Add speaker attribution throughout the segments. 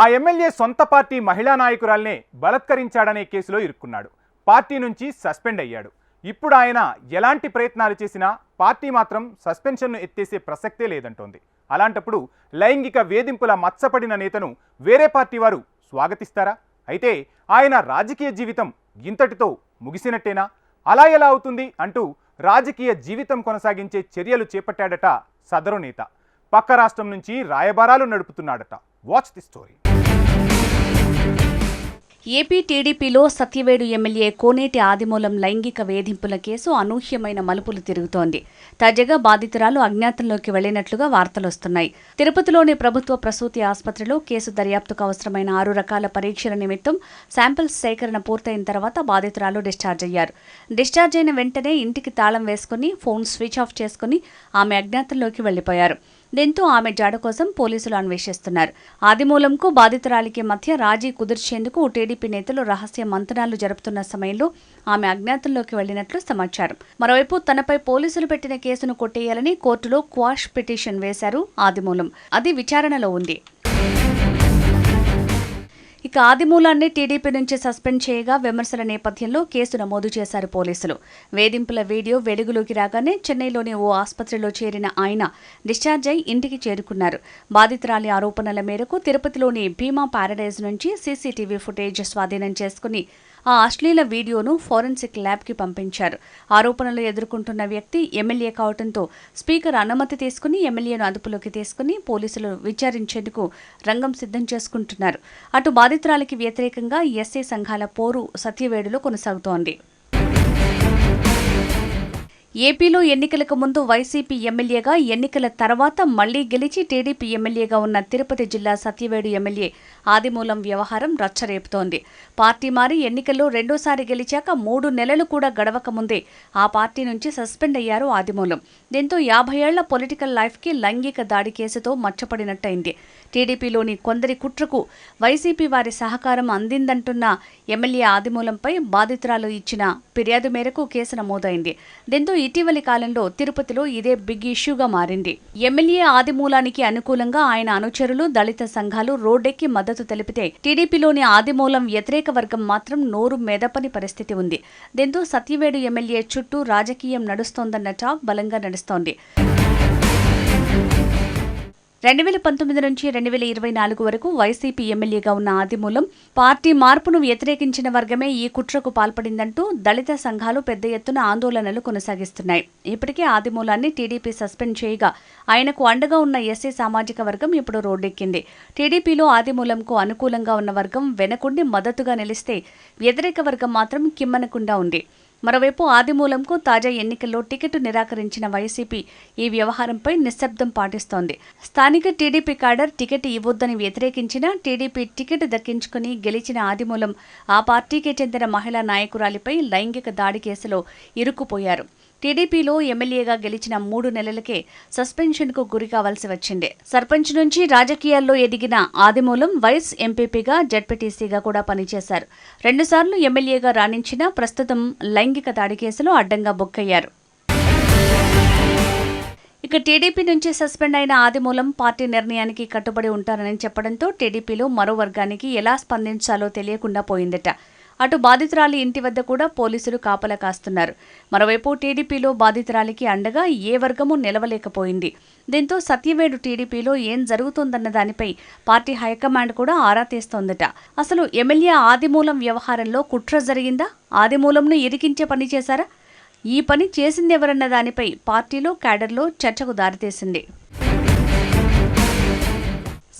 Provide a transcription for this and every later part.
Speaker 1: ఆ ఎమ్మెల్యే సొంత పార్టీ మహిళా నాయకురాల్నే బలత్కరించాడనే కేసులో ఇరుక్కున్నాడు. పార్టీ నుంచి సస్పెండ్ అయ్యాడు. ఇప్పుడు ఆయన ఎలాంటి ప్రయత్నాలు చేసినా పార్టీ మాత్రం సస్పెన్షన్ను ఎత్తేసే ప్రసక్తే లేదంటోంది. అలాంటప్పుడు లైంగిక వేధింపుల మచ్చపడిన నేతను వేరే పార్టీ వారు స్వాగతిస్తారా? అయితే ఆయన రాజకీయ జీవితం ఇంతటితో ముగిసినట్టేనా? అలా ఎలా అవుతుంది అంటూ రాజకీయ జీవితం కొనసాగించే చర్యలు చేపట్టాడట సదరు నేత. పక్క రాష్ట్రం నుంచి రాయబారాలు నడుపుతున్నాడట. వాచ్ ది స్టోరీ
Speaker 2: ఏపీ టీడీపీలో సత్యవేడు ఎమ్మెల్యే కోనేటి ఆదిమూలం లైంగిక వేధింపుల కేసు అనూహ్యమైన మలుపులు తిరుగుతోంది. తాజాగా బాధితురాలు అజ్ఞాతంలోకి వెళ్ళినట్లుగా వార్తలొస్తున్నాయి. తిరుపతిలోని ప్రభుత్వ ప్రసూతి ఆసుపత్రిలో కేసు దర్యాప్తుకు అవసరమైన ఆరు రకాల పరీక్షల నిమిత్తం శాంపిల్స్ సేకరణ పూర్తయిన తర్వాత బాధితురాలు డిశ్చార్జ్ అయ్యారు. డిశ్చార్జ్ అయిన వెంటనే ఇంటికి తాళం వేసుకుని ఫోన్ స్విచ్ ఆఫ్ చేసుకుని ఆమె అజ్ఞాతంలోకి వెళ్ళిపోయారు దీంతో ఆమె జాడ కోసం పోలీసులు అన్వేషిస్తున్నారు. ఆదిమూలంకు బాధితురాలికి మధ్య రాజీ కుదిర్చేందుకు టీడీపీ నేతలు రహస్య మంతనాలు జరుపుతున్న సమయంలో ఆమె అజ్ఞాతంలోకి వెళ్ళినట్లు సమాచారం. మరోవైపు తనపై పోలీసులు పెట్టిన కేసును కొట్టేయాలని కోర్టులో క్వాష్ పిటిషన్ వేశారు ఆదిమూలం అది విచారణలో ఉంది. ఇక ఆదిమూలాన్ని టీడీపీ నుంచి సస్పెండ్ చేయగా విమర్శల నేపథ్యంలో కేసు నమోదు చేశారు పోలీసులు. వేధింపుల వీడియో వెలుగులోకి రాగానే చెన్నైలోని ఓ ఆసుపత్రిలో చేరిన ఆయన డిశ్చార్జ్ అయి ఇంటికి చేరుకున్నారు. బాధితురాలి ఆరోపణల మేరకు తిరుపతిలోని భీమా ప్యారడైజ్ నుంచి సీసీటీవీ ఫుటేజ్ స్వాధీనం చేసుకుని ఆ అశ్లీల వీడియోను ఫోరెన్సిక్ ల్యాబ్కి పంపించారు. ఆరోపణలు ఎదుర్కొంటున్న వ్యక్తి ఎమ్మెల్యే కావడంతో స్పీకర్ అనుమతి తీసుకుని ఎమ్మెల్యేను అదుపులోకి తీసుకుని పోలీసులు విచారించేందుకు రంగం సిద్ధం చేసుకుంటున్నారు. అటు బాధితురాలికి వ్యతిరేకంగా ఎస్ఏ సంఘాల పోరు సత్యవేడులో కొనసాగుతోంది. ఏపీలో ఎన్నికలకు ముందు వైసీపీ ఎమ్మెల్యేగా ఎన్నికల తర్వాత మళ్ళీ గెలిచి టీడీపీ ఎమ్మెల్యేగా ఉన్న తిరుపతి జిల్లా సత్యవేడు ఎమ్మెల్యే ఆదిమూలం వ్యవహారం రచ్చరేపుతోంది. పార్టీ మారి ఎన్నికల్లో రెండోసారి గెలిచాక మూడు నెలలు కూడా గడవక ముందే ఆ పార్టీ నుంచి సస్పెండ్ అయ్యారు ఆదిమూలం. దీంతో యాభై ఏళ్ళ పొలిటికల్ లైఫ్కి లైంగిక దాడి కేసుతో మచ్చపడినట్టయింది. టీడీపీలోని కొందరి కుట్రకు వైసీపీ వారి సహకారం అందిందంటున్న ఎమ్మెల్యే ఆదిమూలంపై బాధితురాలు ఇచ్చిన ఫిర్యాదు మేరకు కేసు నమోదైంది. దీంతో ఇటీవలి కాలంలో తిరుపతిలో ఇదే బిగ్ ఇష్యూగా మారింది. ఎమ్మెల్యే ఆదిమూలానికి అనుకూలంగా ఆయన అనుచరులు దళిత సంఘాలు రోడ్డెక్కి మద్దతు తెలిపితే టీడీపీలోని ఆదిమూలం వ్యతిరేక వర్గం మాత్రం నోరు మెదపని పరిస్థితి ఉంది. దీంతో సత్యవేడు ఎమ్మెల్యే చుట్టూ రాజకీయం నడుస్తోందన్న టాక్ బలంగా నడుస్తోంది. రెండు వేల పంతొమ్మిది నుంచి రెండు వేల ఇరవై నాలుగు వరకు వైసీపీ ఎమ్మెల్యేగా ఉన్న ఆదిమూలం పార్టీ మార్పును వ్యతిరేకించిన వర్గమే ఈ కుట్రకు పాల్పడిందంటూ దళిత సంఘాలు పెద్ద ఎత్తున ఆందోళనలు కొనసాగిస్తున్నాయి. ఇప్పటికే ఆదిమూలాన్ని టీడీపీ సస్పెండ్ చేయగా ఆయనకు అండగా ఉన్న ఎస్సీ సామాజిక వర్గం ఇప్పుడు రోడ్డెక్కింది. టీడీపీలో ఆదిమూలంకు అనుకూలంగా ఉన్న వర్గం వెనకుండి మద్దతుగా నిలిస్తే వ్యతిరేక వర్గం మాత్రం కిమ్మనకుండా ఉంది. మరోవైపు ఆదిమూలంకు తాజా ఎన్నికల్లో టికెట్ నిరాకరించిన వైసీపీ ఈ వ్యవహారంపై నిశ్శబ్దం పాటిస్తోంది. స్థానిక టీడీపీ కాడర్ టికెట్ ఇవ్వొద్దని వ్యతిరేకించిన టీడీపీ టికెట్ దక్కించుకుని గెలిచిన ఆదిమూలం ఆ పార్టీకి చెందిన మహిళా నాయకురాలిపై లైంగిక దాడి కేసులో ఇరుక్కుపోయారు. టీడీపీలో ఎమ్మెల్యేగా గెలిచిన మూడు నెలలకే సస్పెన్షన్కు గురి కావాల్సి వచ్చింది. సర్పంచ్ నుంచి రాజకీయాల్లో ఎదిగిన ఆదిమూలం వైస్ ఎంపీపీగా జడ్పీటీసీగా కూడా పనిచేశారు. రెండుసార్లు ఎమ్మెల్యేగా రాణించిన ప్రస్తుతం లైంగిక దాడి కేసులో అడ్డంగా బుక్కయ్యారు ఇక టీడీపీ నుంచి సస్పెండ్ అయిన ఆదిమూలం పార్టీ నిర్ణయానికి కట్టుబడి ఉంటారని చెప్పడంతో టీడీపీలో మరో వర్గానికి ఎలా స్పందించాలో తెలియకుండా పోయిందట. అటు బాధితురాలి ఇంటి వద్ద కూడా పోలీసులు కాపలా కాస్తున్నారు. మరోవైపు టీడీపీలో బాధితురాలికి అండగా ఏ వర్గమూ నిలవలేకపోయింది. దీంతో సత్యవేడు టీడీపీలో ఏం జరుగుతోందన్న దానిపై పార్టీ హైకమాండ్ కూడా ఆరా తీస్తోందట. అసలు ఎమ్మెల్యే ఆదిమూలం వ్యవహారంలో కుట్ర జరిగిందా? ఆదిమూలంను ఇరికించే పని చేశారా? ఈ పని చేసిందెవరన్న దానిపై పార్టీలో క్యాడర్లో చర్చకు దారితీసింది.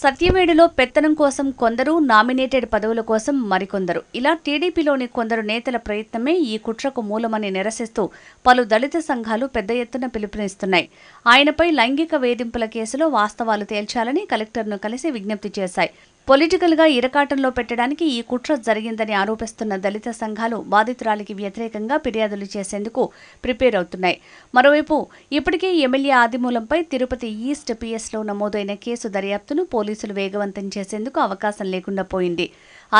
Speaker 2: సత్యవేడులో పెత్తనం కోసం కొందరు నామినేటెడ్ పదవుల కోసం మరికొందరు. ఇలా టీడీపీలోని కొందరు నేతల ప్రయత్నమే ఈ కుట్రకు మూలమని నిరసిస్తూ పలు దళిత సంఘాలు పెద్ద ఎత్తున పిలుపునిస్తున్నాయి. ఆయనపై లైంగిక వేధింపుల కేసులో వాస్తవాలు తేల్చాలని కలెక్టర్ను కలిసి విజ్ఞప్తి చేశాయి. పొలిటికల్గా ఇరకాటంలో పెట్టడానికి ఈ కుట్ర జరిగిందని ఆరోపిస్తున్న దళిత సంఘాలు బాధితురాలికి వ్యతిరేకంగా ఫిర్యాదులు చేసేందుకు ప్రిపేర్ అవుతున్నాయి. మరోవైపు ఇప్పటికే ఎమ్మెల్యే ఆదిమూలంపై తిరుపతి ఈస్ట్ పిఎస్లో నమోదైన కేసు దర్యాప్తును పోలీసులు వేగవంతం చేసేందుకు అవకాశం లేకుండా పోయింది.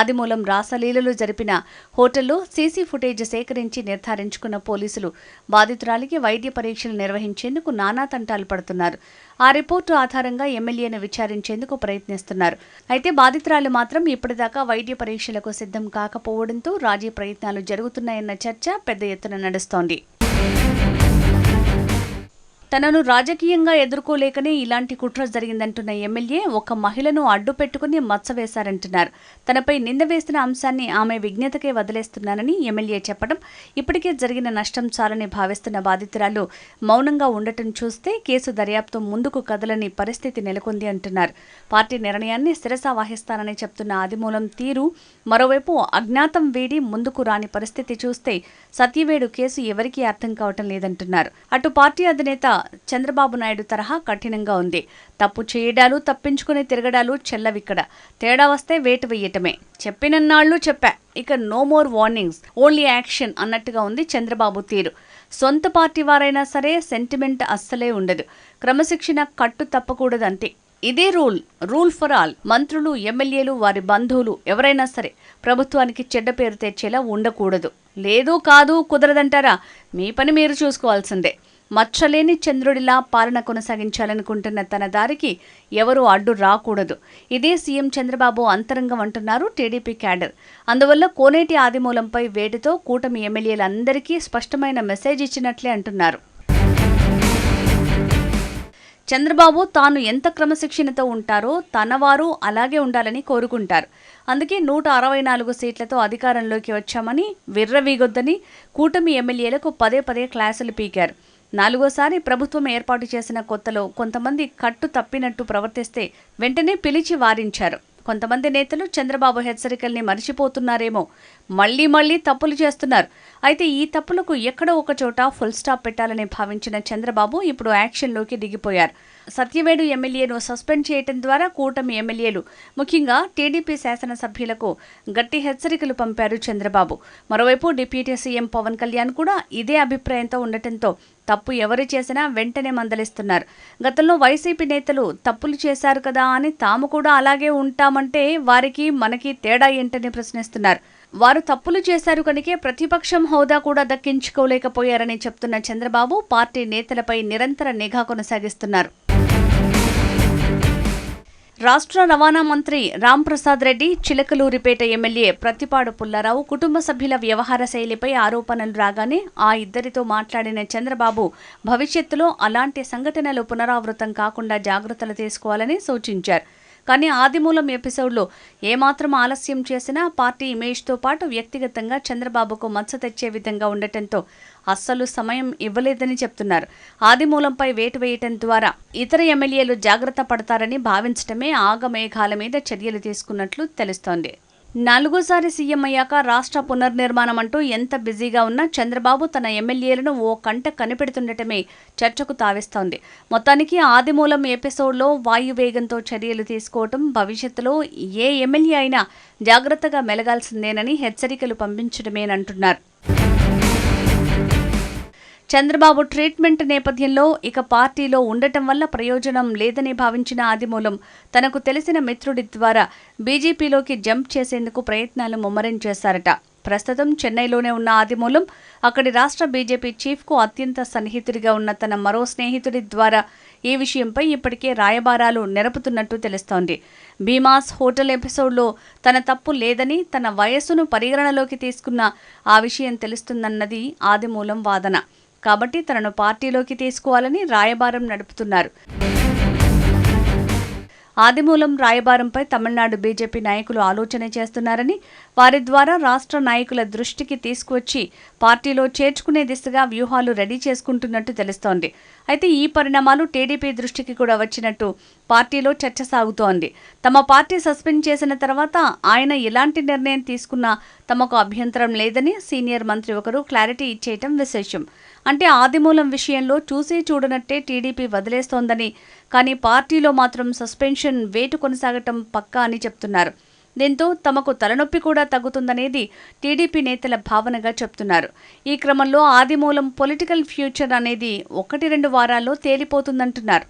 Speaker 2: ఆదిమూలం రాసలీలలు జరిపిన హోటల్లో సీసీ ఫుటేజ్ సేకరించి నిర్ధారించుకున్న పోలీసులు బాధితురాలికి వైద్య పరీక్షలు నిర్వహించేందుకు నానా తంటాలు పడుతున్నారు. ఆ రిపోర్టు ఆధారంగా ఎమ్మెల్యేను విచారించేందుకు ప్రయత్నిస్తున్నారు. అయితే బాధితురాలు మాత్రం ఇప్పటిదాకా వైద్య పరీక్షలకు సిద్ధం కాకపోవడంతో రాజీ ప్రయత్నాలు జరుగుతున్నాయన్న చర్చ పెద్ద ఎత్తున నడుస్తోంది. తనను రాజకీయంగా ఎదుర్కోలేకనే ఇలాంటి కుట్ర జరిగిందంటున్న ఎమ్మెల్యే ఒక మహిళను అడ్డు పెట్టుకుని మచ్చ వేశారంటున్నారు. తనపై నింద వేసిన అంశాన్ని ఆమె విజ్ఞతకే వదిలేస్తున్నానని ఎమ్మెల్యే చెప్పడం ఇప్పటికే జరిగిన నష్టం చాలని భావిస్తున్న బాధితురాలు మౌనంగా ఉండటం చూస్తే కేసు దర్యాప్తు ముందుకు కదలని పరిస్థితి నెలకొంది అంటున్నారు. పార్టీ నిర్ణయాన్ని శిరస వహిస్తానని చెప్తున్న ఆదిమూలం తీరు మరోవైపు అజ్ఞాతం వీడి ముందుకు రాని పరిస్థితి చూస్తే సత్యవేడు కేసు ఎవరికీ అర్థం కావటం లేదంటున్నారు. అటు పార్టీ అధినేత చంద్రబాబు నాయుడు తరహా కఠినంగా ఉంది. తప్పు చేయడాలు తప్పించుకుని తిరగడాలు చెల్లవిక్కడ. తేడా వస్తే వేటు వేయటమే. చెప్పినన్నాళ్ళు చెప్పా. ఇక no more warnings only action అన్నట్టుగా ఉంది చంద్రబాబు తీరు. సొంత పార్టీ వారైనా సరే సెంటిమెంట్ అస్సలే ఉండదు. క్రమశిక్షణ కట్టు తప్పకూడదు అంతే ఇదే రూల్ రూల్ ఫర్ ఆల్ మంత్రులు ఎమ్మెల్యేలు వారి బంధువులు ఎవరైనా సరే ప్రభుత్వానికి చెడ్డ పేరు తెచ్చేలా ఉండకూడదు. లేదు కాదు కుదరదంటారా? మీ పని మీరు చూసుకోవాల్సిందే. మచ్చలేని చంద్రుడిలా పాలన కొనసాగించాలనుకుంటున్న తన దారికి ఎవరూ అడ్డు రాకూడదు. ఇదే సీఎం చంద్రబాబు అంతరంగం అంటున్నారు టీడీపీ క్యాడర్. అందువల్ల కోనేటి ఆదిమూలంపై వేటితో కూటమి ఎమ్మెల్యేలందరికీ స్పష్టమైన మెసేజ్ ఇచ్చినట్లే అంటున్నారు. చంద్రబాబు తాను ఎంత క్రమశిక్షణతో ఉంటారో తనవారు అలాగే ఉండాలని కోరుకుంటారు. అందుకే నూట అరవై నాలుగు సీట్లతో అధికారంలోకి వచ్చామని విర్రవీగొద్దని కూటమి ఎమ్మెల్యేలకు పదే పదే క్లాసులు పీకారు. నాలుగోసారి ప్రభుత్వం ఏర్పాటు చేసిన కొత్తలో కొంతమంది కట్టు తప్పినట్టు ప్రవర్తిస్తే వెంటనే పిలిచి వారించారు. కొంతమంది నేతలు చంద్రబాబు హెచ్చరికల్ని మర్చిపోతున్నారేమో మళ్ళీ మళ్ళీ తప్పులు చేస్తున్నారు. అయితే ఈ తప్పులకు ఎక్కడో ఒక చోట ఫుల్ స్టాప్ పెట్టాలని భావించిన చంద్రబాబు ఇప్పుడు యాక్షన్లోకి దిగిపోయారు. సత్యవేడు ఎమ్మెల్యేను సస్పెండ్ చేయటం ద్వారా కూటమి ఎమ్మెల్యేలు ముఖ్యంగా టీడీపీ శాసనసభ్యులకు గట్టి హెచ్చరికలు పంపారు చంద్రబాబు. మరోవైపు డిప్యూటీ సీఎం పవన్ కళ్యాణ్ కూడా ఇదే అభిప్రాయంతో ఉండటంతో తప్పు ఎవరు చేసినా వెంటనే మందలిస్తున్నారు. గతంలో వైసీపీ నేతలు తప్పులు చేశారు కదా అని తాము కూడా అలాగే ఉంటామంటే వారికి మనకి తేడా ఏంటని ప్రశ్నిస్తున్నారు. వారు తప్పులు చేశారు కనుకే ప్రతిపక్షం హోదా కూడా దక్కించుకోలేకపోయారని చెప్తున్న చంద్రబాబు పార్టీ నేతలపై నిరంతర నిఘా కొనసాగిస్తున్నారు. రాష్ట్ర రవాణా మంత్రి రాంప్రసాద్ రెడ్డి చిలకలూరిపేట ఎమ్మెల్యే ప్రతిపాడు పుల్లారావు కుటుంబ సభ్యుల వ్యవహార శైలిపై ఆరోపణలు రాగానే ఆ ఇద్దరితో మాట్లాడిన చంద్రబాబు భవిష్యత్తులో అలాంటి సంఘటనలు పునరావృతం కాకుండా జాగ్రత్తలు తీసుకోవాలని సూచించారు. కానీ ఆదిమూలం ఎపిసోడ్లో ఏమాత్రం ఆలస్యం చేసినా పార్టీ ఇమేజ్తో పాటు వ్యక్తిగతంగా చంద్రబాబుకు మచ్చ తెచ్చే విధంగా ఉండటంతో అస్సలు సమయం ఇవ్వలేదని చెప్తున్నారు. ఆదిమూలంపై వేటు వేయటం ద్వారా ఇతర ఎమ్మెల్యేలు జాగ్రత్త పడతారని భావించటమే ఆగమేఘాల మీద చర్యలు తీసుకున్నట్లు తెలుస్తోంది. నాలుగోసారి సీఎం అయ్యాక రాష్ట్ర పునర్నిర్మాణం అంటూ ఎంత బిజీగా ఉన్నా చంద్రబాబు తన ఎమ్మెల్యేలను ఓ కంట కనిపెడుతుండటమే చర్చకు తావిస్తోంది. మొత్తానికి ఆదిమూలం ఎపిసోడ్లో వాయువేగంతో చర్యలు తీసుకోవటం భవిష్యత్తులో ఏ ఎమ్మెల్యే అయినా జాగ్రత్తగా మెలగాల్సిందేనని హెచ్చరికలు పంపించడమేనంటున్నారు చంద్రబాబు ట్రీట్మెంట్ నేపథ్యంలో ఇక పార్టీలో ఉండటం వల్ల ప్రయోజనం లేదని భావించిన ఆదిమూలం తనకు తెలిసిన మిత్రుడి ద్వారా బీజేపీలోకి జంప్ చేసేందుకు ప్రయత్నాలు ముమ్మరం చేశారట. ప్రస్తుతం చెన్నైలోనే ఉన్న ఆదిమూలం అక్కడి రాష్ట్ర బీజేపీ చీఫ్కు అత్యంత సన్నిహితుడిగా ఉన్న తన మరో స్నేహితుడి ద్వారా ఈ విషయంపై ఇప్పటికే రాయబారాలు నెరపుతున్నట్టు తెలుస్తోంది. భీమాస్ హోటల్ ఎపిసోడ్లో తన తప్పు లేదని తన వయస్సును పరిగణనలోకి తీసుకున్న ఆ విషయం తెలుస్తుందన్నది ఆదిమూలం వాదన. కాబట్టి తనను పార్టీలోకి తీసుకోవాలని రాయబారం నడుపుతున్నారు. ఆదిమూలం రాయబారంపై తమిళనాడు బీజేపీ నాయకులు ఆలోచన చేస్తున్నారని వారి ద్వారా రాష్ట్ర నాయకుల దృష్టికి తీసుకువచ్చి పార్టీలో చేర్చుకునే దిశగా వ్యూహాలు రెడీ చేసుకుంటున్నట్టు తెలుస్తోంది. అయితే ఈ పరిణామాలు టీడీపీ దృష్టికి కూడా వచ్చినట్టు పార్టీలో చర్చ సాగుతోంది. తమ పార్టీ సస్పెండ్ చేసిన తర్వాత ఆయన ఎలాంటి నిర్ణయం తీసుకున్నా తమకు అభ్యంతరం లేదని సీనియర్ మంత్రి ఒకరు క్లారిటీ ఇచ్చేయటం విశేషం. అంటే ఆదిమూలం విషయంలో చూసి చూడనట్టే టీడీపీ వదిలేస్తోందని. కానీ పార్టీలో మాత్రం సస్పెన్షన్ వేటు కొనసాగటం పక్కా అని చెప్తున్నారు. దీంతో తమకు తలనొప్పి కూడా తగ్గుతుందనేది టీడీపీ నేతల భావనగా చెప్తున్నారు. ఈ క్రమంలో ఆదిమూలం పొలిటికల్ ఫ్యూచర్ అనేది ఒకటి రెండు వారాల్లో తేలిపోతుందంటున్నారు.